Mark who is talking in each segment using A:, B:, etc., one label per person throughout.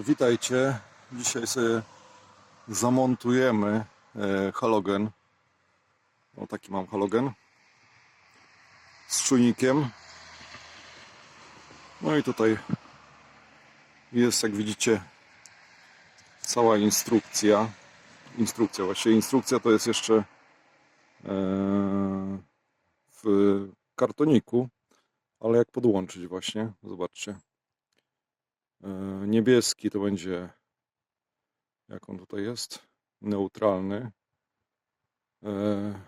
A: Witajcie. Dzisiaj sobie zamontujemy e, halogen. O taki mam halogen z czujnikiem. No i tutaj jest, jak widzicie, cała instrukcja. Instrukcja, właściwie instrukcja to jest jeszcze e, w kartoniku, ale jak podłączyć właśnie, zobaczcie. E, Niebieski to będzie, jak on tutaj jest, neutralny. E,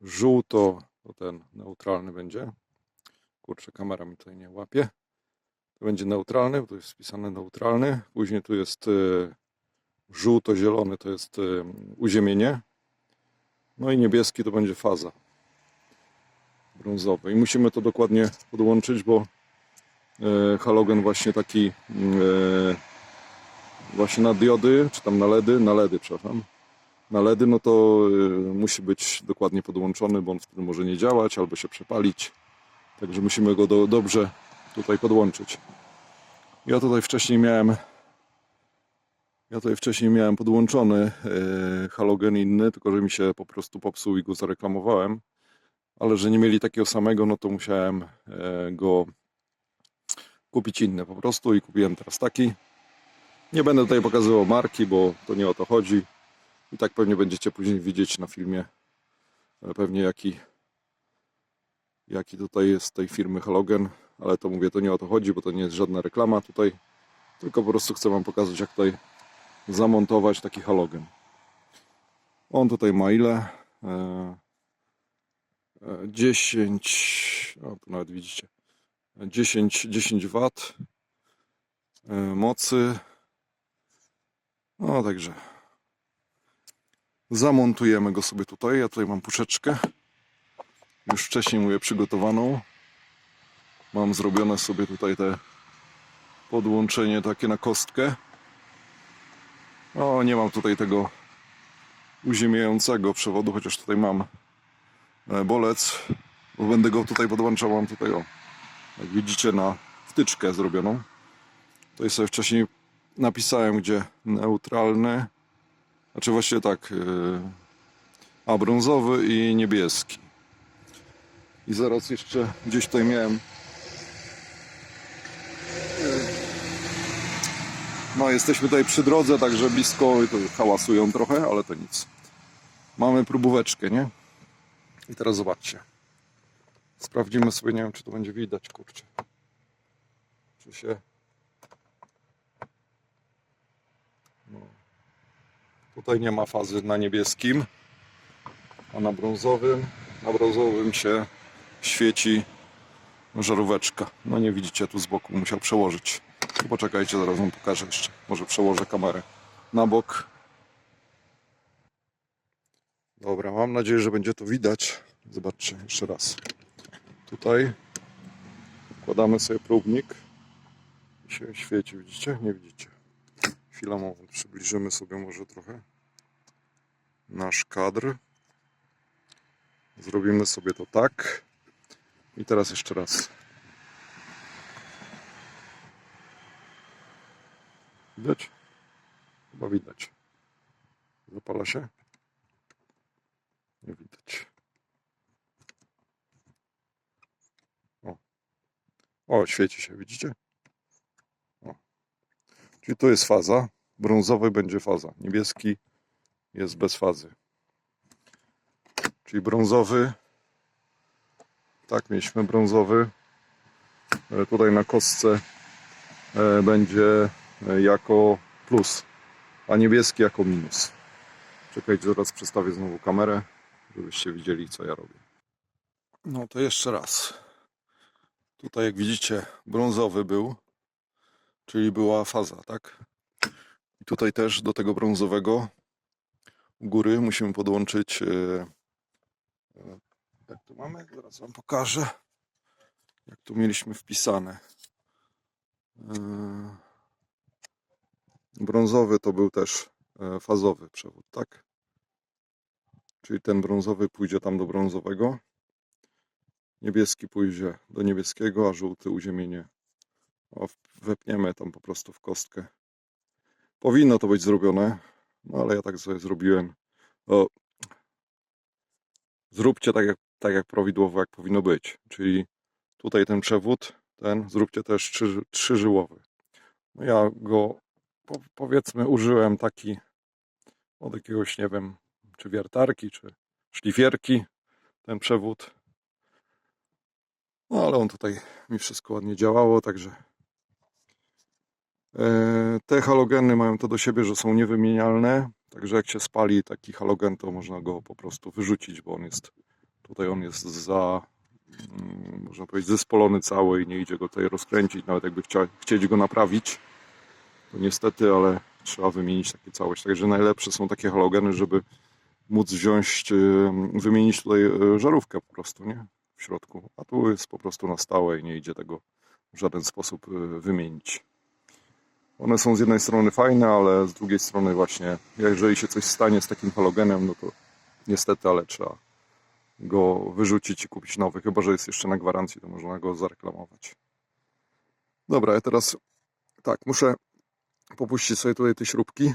A: Żółto to ten neutralny będzie. Kurczę, kamera mi tutaj nie łapie. To będzie neutralny, bo tu jest wpisane neutralny. Później tu jest e, żółto-zielony, to jest uziemienie. No i niebieski to będzie faza brązowy. I musimy to dokładnie podłączyć, bo halogen właśnie taki e, właśnie na diody, czy tam na LEDy, na LEDy, przepraszam. Na LEDy, no to e, musi być dokładnie podłączony, bo on wtedy może nie działać albo się przepalić. Także musimy go do, dobrze tutaj podłączyć. Ja tutaj wcześniej miałem ja tutaj wcześniej miałem podłączony e, halogen inny, tylko że mi się po prostu popsuł i go zareklamowałem. Ale że nie mieli takiego samego, no to musiałem e, go kupić inny po prostu i kupiłem teraz taki. Nie będę tutaj pokazywał marki, bo to nie o to chodzi. I tak pewnie będziecie później widzieć na filmie e, pewnie jaki, jaki tutaj jest tej firmy Halogen, ale to mówię, to nie o to chodzi, bo to nie jest żadna reklama tutaj, tylko po prostu chcę Wam pokazać jak tutaj zamontować taki halogen. On tutaj ma ile? E, e, 10, o tu nawet widzicie, 10, 10 W mocy. No także zamontujemy go sobie tutaj. Ja tutaj mam puszeczkę. Już wcześniej mówię przygotowaną. Mam zrobione sobie tutaj te podłączenie takie na kostkę. O, nie mam tutaj tego uziemiającego przewodu, chociaż tutaj mam e, bolec, bo będę go tutaj podłączał. Mam tutaj, o, jak widzicie, na wtyczkę zrobioną. Tutaj sobie wcześniej napisałem, gdzie neutralny, znaczy właściwie tak, yy, a brązowy i niebieski. I zaraz jeszcze gdzieś tutaj miałem No, jesteśmy tutaj przy drodze, także blisko i to hałasują trochę, ale to nic. Mamy próbóweczkę, nie? I teraz zobaczcie. Sprawdzimy sobie, nie wiem, czy to będzie widać, kurczę. Czy się. No. Tutaj nie ma fazy na niebieskim, a na brązowym, na brązowym się świeci żaróweczka. No nie widzicie, tu z boku musiał przełożyć. Poczekajcie, zaraz wam pokażę jeszcze. Może przełożę kamerę na bok. Dobra, mam nadzieję, że będzie to widać. Zobaczcie jeszcze raz. Tutaj wkładamy sobie próbnik. I się świeci, widzicie? Nie widzicie. Chwila, moment. Przybliżymy sobie może trochę nasz kadr. Zrobimy sobie to tak. I teraz jeszcze raz. Widać? Chyba widać. Zapala się? Nie widać. O, świeci się, widzicie? O. Czyli to jest faza. Brązowy będzie faza. Niebieski jest bez fazy. Czyli brązowy. Tak, mieliśmy brązowy. E, Tutaj na kostce e, będzie e, jako plus, a niebieski jako minus. Czekajcie, zaraz przestawię znowu kamerę, żebyście widzieli, co ja robię. No to jeszcze raz. Tutaj, jak widzicie, brązowy był, czyli była faza, tak? I tutaj też do tego brązowego góry musimy podłączyć. e, e, Jak tu mamy? Zaraz Wam pokażę. Jak tu mieliśmy wpisane. E, Brązowy to był też fazowy przewód, tak? Czyli ten brązowy pójdzie tam do brązowego. Niebieski pójdzie do niebieskiego, a żółty uziemienie O, wepniemy tam po prostu w kostkę. Powinno to być zrobione, no ale ja tak sobie zrobiłem. O, zróbcie tak jak, tak jak prawidłowo, jak powinno być. Czyli tutaj ten przewód, ten, zróbcie też trzy, trzyżyłowy. No ja go po, powiedzmy użyłem taki od jakiegoś, nie wiem, czy wiertarki, czy szlifierki, ten przewód. No ale on tutaj mi wszystko ładnie działało, także e, te halogeny mają to do siebie, że są niewymienialne, także jak się spali taki halogen, to można go po prostu wyrzucić, bo on jest, tutaj on jest za, mm, można powiedzieć, zespolony cały i nie idzie go tutaj rozkręcić, nawet jakby chcia, chcieć go naprawić, to niestety, ale trzeba wymienić takie całość, także najlepsze są takie halogeny, żeby móc wziąć, wymienić tutaj e, żarówkę po prostu, nie? W środku, a tu jest po prostu na stałe i nie idzie tego w żaden sposób e, wymienić. One są z jednej strony fajne, ale z drugiej strony właśnie, jeżeli się coś stanie z takim halogenem, no to niestety, ale trzeba go wyrzucić i kupić nowy, chyba że jest jeszcze na gwarancji, to można go zareklamować. Dobra, ja teraz tak, muszę popuścić sobie tutaj te śrubki.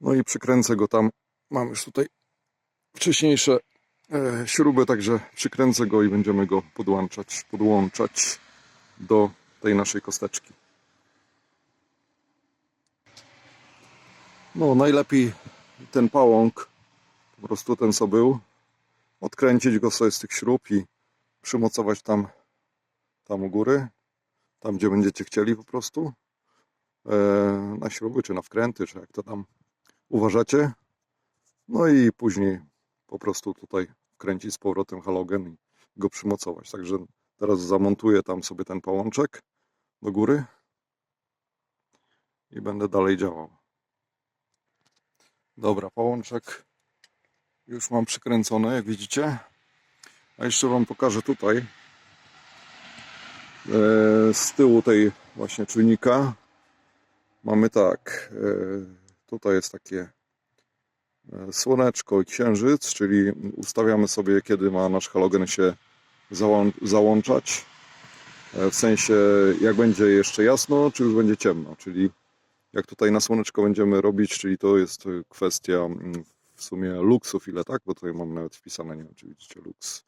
A: No i przykręcę go tam. Mam już tutaj wcześniejsze e, śruby, także przykręcę go i będziemy go podłączać, podłączać do tej naszej kosteczki. No, najlepiej ten pałąk, po prostu ten co był, odkręcić go sobie z tych śrub i przymocować tam, tam u góry, tam gdzie będziecie chcieli po prostu, e, na śruby, czy na wkręty, czy jak to tam uważacie. No i później po prostu tutaj wkręcić z powrotem halogen i go przymocować. Także teraz zamontuję tam sobie ten pałączek do góry i będę dalej działał. Dobra, pałączek już mam przykręcony, jak widzicie. A jeszcze Wam pokażę tutaj e, z tyłu tej właśnie czujnika mamy tak, e, tutaj jest takie słoneczko i księżyc, czyli ustawiamy sobie kiedy ma nasz halogen się załą- załączać. E, W sensie jak będzie jeszcze jasno, czy już będzie ciemno, czyli jak tutaj na słoneczko będziemy robić, czyli to jest kwestia mm, w sumie luksów, ile tak, bo tutaj mam nawet wpisane, nie wiem czy widzicie, luks.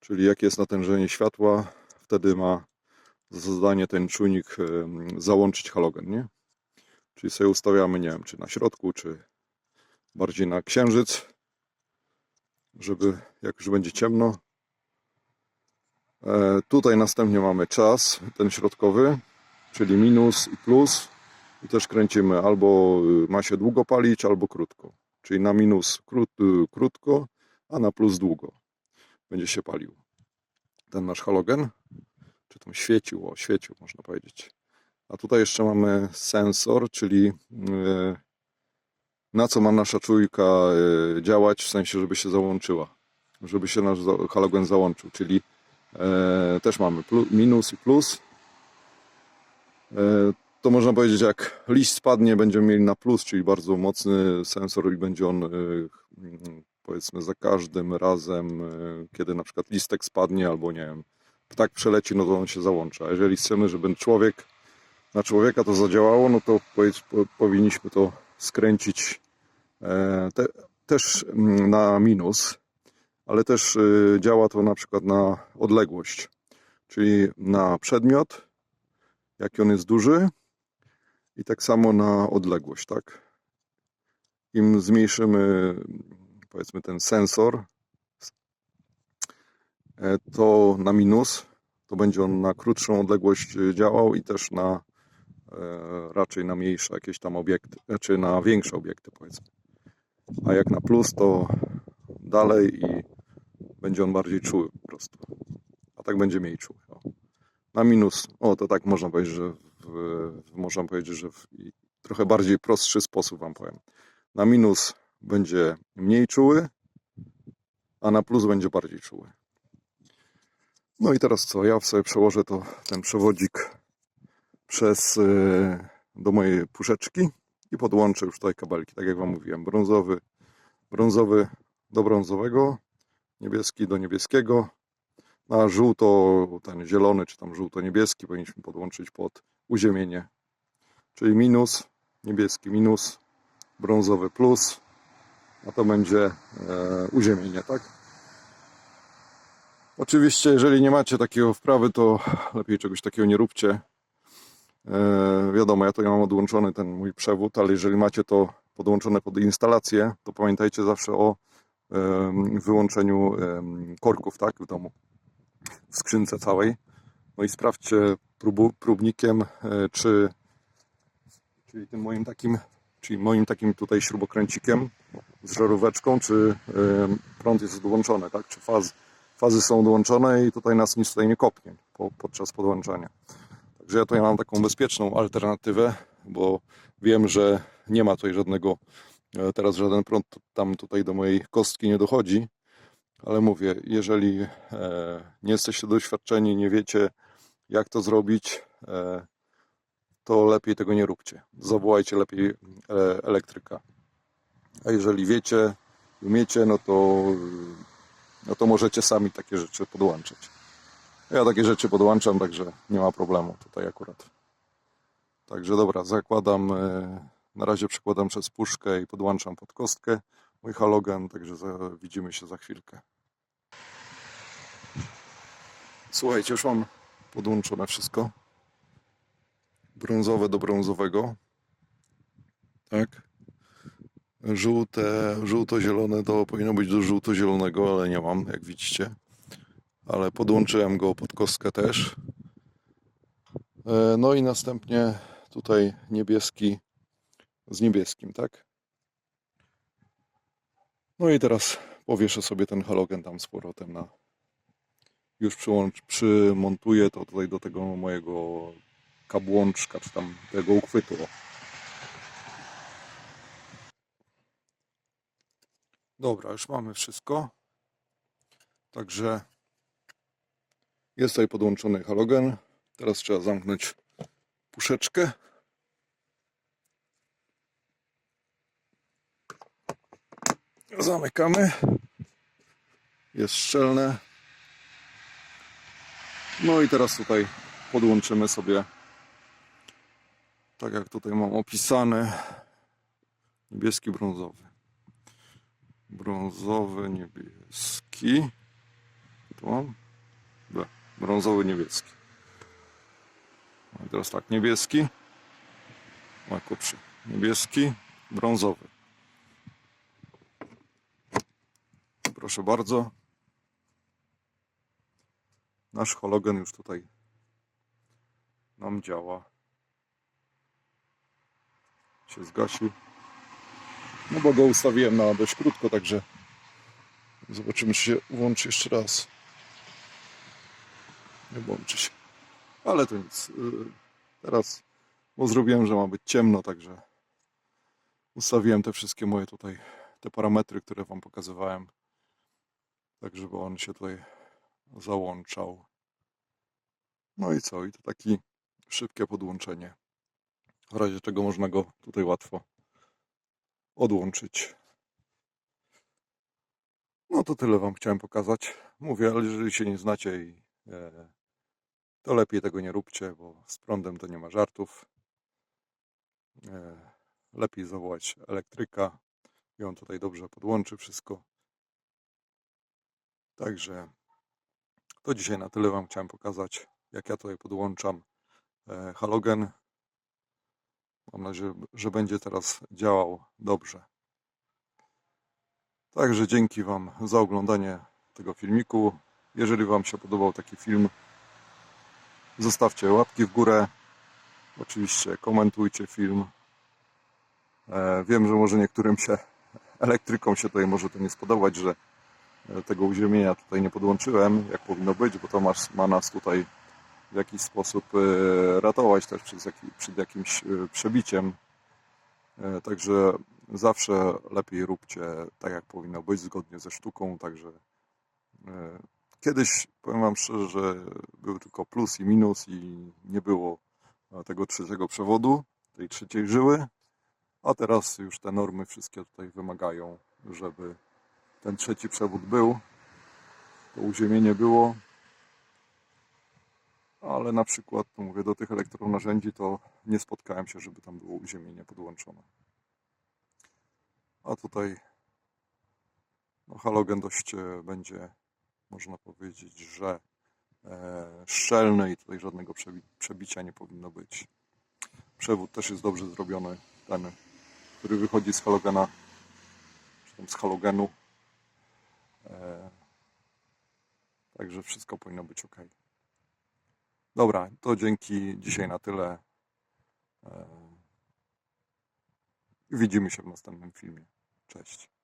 A: Czyli jakie jest natężenie światła, wtedy ma za zadanie ten czujnik załączyć halogen, nie? Czyli sobie ustawiamy, nie wiem, czy na środku, czy bardziej na księżyc, żeby jak już będzie ciemno. E, tutaj następnie mamy czas, ten środkowy, czyli minus i plus. I też kręcimy albo y, ma się długo palić, albo krótko. Czyli na minus krót, y, krótko, a na plus długo będzie się palił. Ten nasz halogen, czy tam świecił, o świecił można powiedzieć. A tutaj jeszcze mamy sensor, czyli y, na co ma nasza czujka y, działać, w sensie, żeby się załączyła, żeby się nasz halogen załączył, czyli e, też mamy plu, minus i plus. E, to można powiedzieć, jak liść spadnie, będziemy mieli na plus, czyli bardzo mocny sensor i będzie on, mm, powiedzmy, za każdym razem, y, kiedy na przykład listek spadnie albo nie wiem, ptak przeleci, no to on się załącza. A jeżeli chcemy, żeby człowiek, na człowieka to zadziałało, no to powinniśmy to skręcić e, te, też mm, na minus, ale też y, działa to na przykład na odległość, czyli na przedmiot, jaki on jest duży, i tak samo na odległość, tak? Im zmniejszymy, powiedzmy, ten sensor, e, to na minus, to będzie on na krótszą odległość e, działał i też na e, raczej na mniejsze jakieś tam obiekty, czy na większe obiekty, powiedzmy. A jak na plus, to dalej i będzie on bardziej czuły po prostu. A tak będzie mniej czuły. O. Na minus, o to tak można powiedzieć, że w, można powiedzieć, że w trochę bardziej prostszy sposób wam powiem. Na minus będzie mniej czuły, a na plus będzie bardziej czuły. No i teraz co? Ja sobie przełożę to, ten przewodzik przez y, do mojej puszeczki i podłączę już tutaj kabelki, tak jak wam mówiłem. Brązowy, brązowy do brązowego, niebieski do niebieskiego, Na żółto, ten zielony czy tam żółto-niebieski powinniśmy podłączyć pod uziemienie. Czyli minus, niebieski minus, brązowy plus, a to będzie e, uziemienie, tak? Oczywiście, jeżeli nie macie takiego wprawy, to lepiej czegoś takiego nie róbcie. E, wiadomo, ja to ja mam odłączony ten mój przewód, ale jeżeli macie to podłączone pod instalację, to pamiętajcie zawsze o wyłączeniu korków, tak, w domu, w skrzynce całej. No i sprawdźcie próbnikiem, e, czy, czyli tym moim takim, czyli moim takim tutaj śrubokręcikiem z żaróweczką, czy prąd jest odłączony, tak, czy faz, fazy są odłączone i tutaj nas nic tutaj nie kopnie po, podczas podłączania. Także ja tutaj mam taką bezpieczną alternatywę, bo wiem, że nie ma tutaj żadnego, e, teraz żaden prąd tam tutaj do mojej kostki nie dochodzi, ale mówię, jeżeli e, nie jesteście doświadczeni, nie wiecie jak to zrobić, e, to lepiej tego nie róbcie. Zawołajcie lepiej elektryka. A jeżeli wiecie, umiecie, no to, no to możecie sami takie rzeczy podłączyć. Ja takie rzeczy podłączam, także nie ma problemu tutaj akurat. Także dobra, zakładam, e, na razie przekładam przez puszkę i podłączam pod kostkę mój halogen, także widzimy się za chwilkę. Słuchajcie, już mam podłączone wszystko. Brązowe do brązowego. Tak. Żółte, żółto-zielone to powinno być do żółto-zielonego, ale nie mam, jak widzicie. Ale podłączyłem go pod kostkę też. E, No i następnie tutaj niebieski z niebieskim, tak? No i teraz powieszę sobie ten halogen tam z powrotem na. Już przyłącz, przymontuję to tutaj do tego mojego kabłączka, czy tam tego uchwytu. Dobra, już mamy wszystko. Także jest tutaj podłączony halogen. Teraz trzeba zamknąć puszeczkę. Zamykamy. Jest szczelne. No i teraz tutaj podłączymy sobie, tak jak tutaj mam opisane, niebieski, brązowy. Brązowy, niebieski. Tu mam? Brązowy, niebieski. No i teraz tak, niebieski. O, kuprzy. Niebieski, brązowy. Proszę bardzo. Nasz halogen już tutaj nam działa. Się zgasił. No bo go ustawiłem na dość krótko, także zobaczymy, czy się włączy jeszcze raz. Nie włączy się. Ale to nic. Yy, Teraz, bo zrobiłem, że ma być ciemno, także ustawiłem te wszystkie moje tutaj, te parametry, które Wam pokazywałem. Tak, żeby on się tutaj załączał. No i co? I to takie szybkie podłączenie. W razie czego można go tutaj łatwo odłączyć. No to tyle Wam chciałem pokazać. Mówię, ale jeżeli się nie znacie i e, to lepiej tego nie róbcie, bo z prądem to nie ma żartów. E, lepiej zawołać elektryka i on tutaj dobrze podłączy wszystko. Także to dzisiaj na tyle Wam chciałem pokazać, jak ja tutaj podłączam e, halogen. Mam nadzieję, że będzie teraz działał dobrze. Także dzięki Wam za oglądanie tego filmiku. Jeżeli Wam się podobał taki film, zostawcie łapki w górę. Oczywiście komentujcie film. E, Wiem, że może niektórym się elektrykom się tutaj może to nie spodobać, że e, tego uziemienia tutaj nie podłączyłem, jak powinno być, bo to masz, ma nas tutaj w jakiś sposób e, ratować też przed, przed jakimś przebiciem. Także zawsze lepiej róbcie tak, jak powinno być, zgodnie ze sztuką. Także kiedyś, powiem Wam szczerze, że był tylko plus i minus i nie było e, tego trzeciego przewodu, tej trzeciej żyły, a teraz już te normy wszystkie tutaj wymagają, żeby ten trzeci przewód był, to uziemienie było. Ale na przykład, no mówię, do tych elektronarzędzi to nie spotkałem się, żeby tam było uziemienie podłączone. A tutaj no, halogen dość e, będzie, można powiedzieć, że szczelny i tutaj żadnego przebi- przebicia nie powinno być. Przewód też jest dobrze zrobiony, ten, który wychodzi z halogena, czy tam z halogenu. E, także wszystko powinno być ok. Dobra, to dzięki dzisiaj na tyle. E, widzimy się w następnym filmie. Cześć.